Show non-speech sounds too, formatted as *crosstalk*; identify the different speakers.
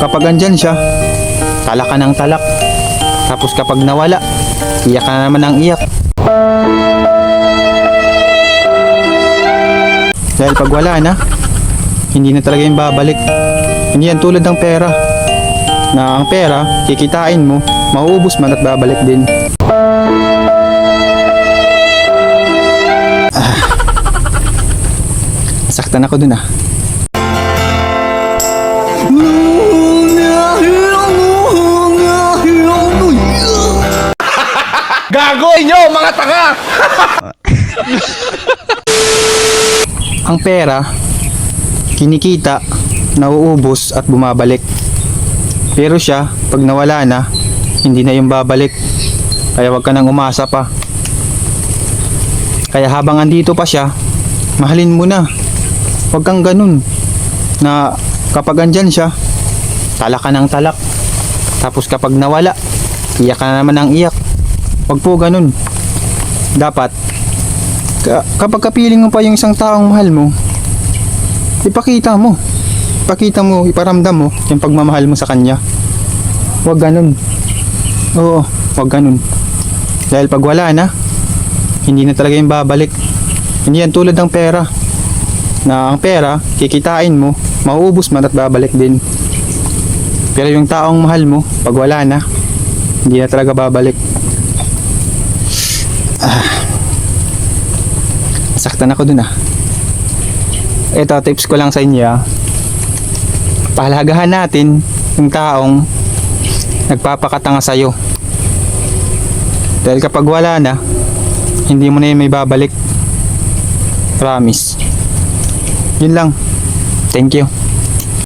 Speaker 1: kapag andyan siya, talak ka ng talak. Tapos kapag nawala, iyak ka na naman ng iyak. Dahil pag wala na, hindi na talaga yung babalik. Hindi yan tulad ng pera. Na ang pera, kikitain mo, mauubos man at babalik din. Ah. Saktan ako dun ah.
Speaker 2: Gago inyo, mga tanga! *laughs*
Speaker 1: Ang pera, kinikita, nauubos at bumabalik. Pero siya, pag nawala na, hindi na yung babalik. Kaya wag ka nang umasa pa. Kaya habang andito pa siya, mahalin mo na. Huwag kang ganun. Na kapag andyan siya, talak ka ng talak. Tapos kapag nawala, iyak ka na naman ng iyak. Huwag po ganun. Dapat, ka- kapag kapiling mo pa yung isang taong mahal mo, ipakita mo. Ipakita mo, iparamdam mo yung pagmamahal mo sa kanya. Huwag ganun. Oo, huwag ganun. Dahil pag wala na, hindi na talaga yung babalik. Hindi yan tulad ng pera. Na ang pera, kikitain mo, mauubos man at babalik din. Pero yung taong mahal mo, pag wala na, hindi na talaga babalik. Saktan ako dun ah. Ito, tips ko lang sa inyo ah. Pahalagahan natin yung taong nagpapakatanga sa'yo. Dahil kapag wala na, hindi mo na yun may babalik. Promise. Yun lang. Thank you.